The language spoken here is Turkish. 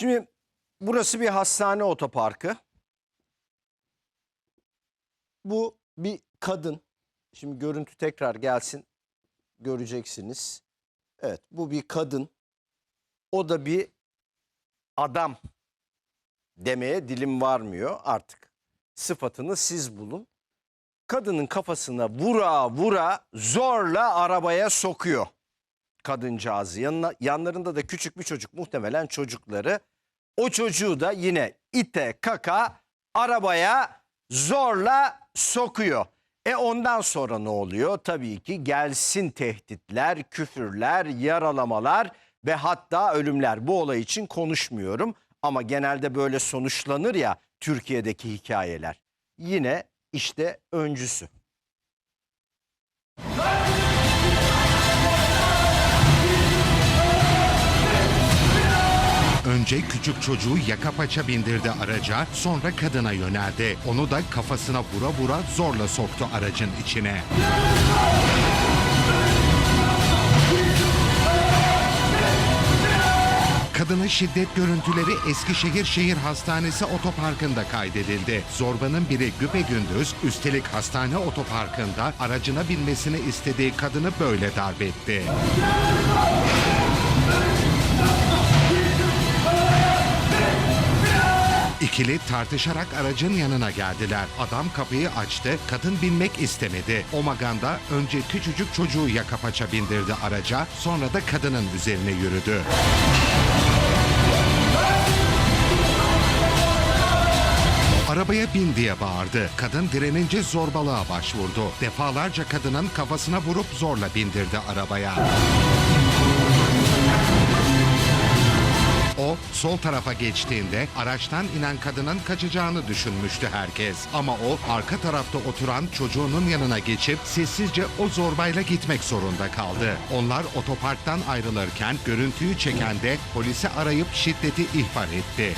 Şimdi burası bir hastane otoparkı. Bu bir kadın. Şimdi görüntü tekrar gelsin. Göreceksiniz. Evet bu bir kadın. O da bir adam demeye dilim varmıyor artık. Sıfatını siz bulun. Kadının kafasına vura vura zorla arabaya sokuyor kadıncağızı. Yanına, yanlarında da küçük bir çocuk muhtemelen çocukları. O çocuğu da yine ite kaka arabaya zorla sokuyor. E ondan sonra ne oluyor? Tabii ki gelsin tehditler, küfürler, yaralamalar ve hatta ölümler. Bu olay için konuşmuyorum ama genelde böyle sonuçlanır ya Türkiye'deki hikayeler. Yine işte öncüsü. Önce küçük çocuğu yaka paça bindirdi araca, sonra kadına yöneldi. Onu da kafasına vura vura zorla soktu aracın içine. Kadının şiddet görüntüleri Eskişehir Şehir Hastanesi otoparkında kaydedildi. Zorbanın biri güpegündüz üstelik hastane otoparkında aracına binmesini istediği kadını böyle darp İkili tartışarak aracın yanına geldiler. Adam kapıyı açtı, kadın binmek istemedi. O maganda önce küçücük çocuğu yaka paça bindirdi araca, sonra da kadının üzerine yürüdü. Arabaya bin diye bağırdı. Kadın direnince zorbalığa başvurdu. Defalarca kadının kafasına vurup zorla bindirdi arabaya. Sol tarafa geçtiğinde araçtan inen kadının kaçacağını düşünmüştü herkes. Ama o arka tarafta oturan çocuğunun yanına geçip sessizce o zorbayla gitmek zorunda kaldı. Onlar otoparktan ayrılırken görüntüyü çeken de polisi arayıp şiddeti ihbar etti.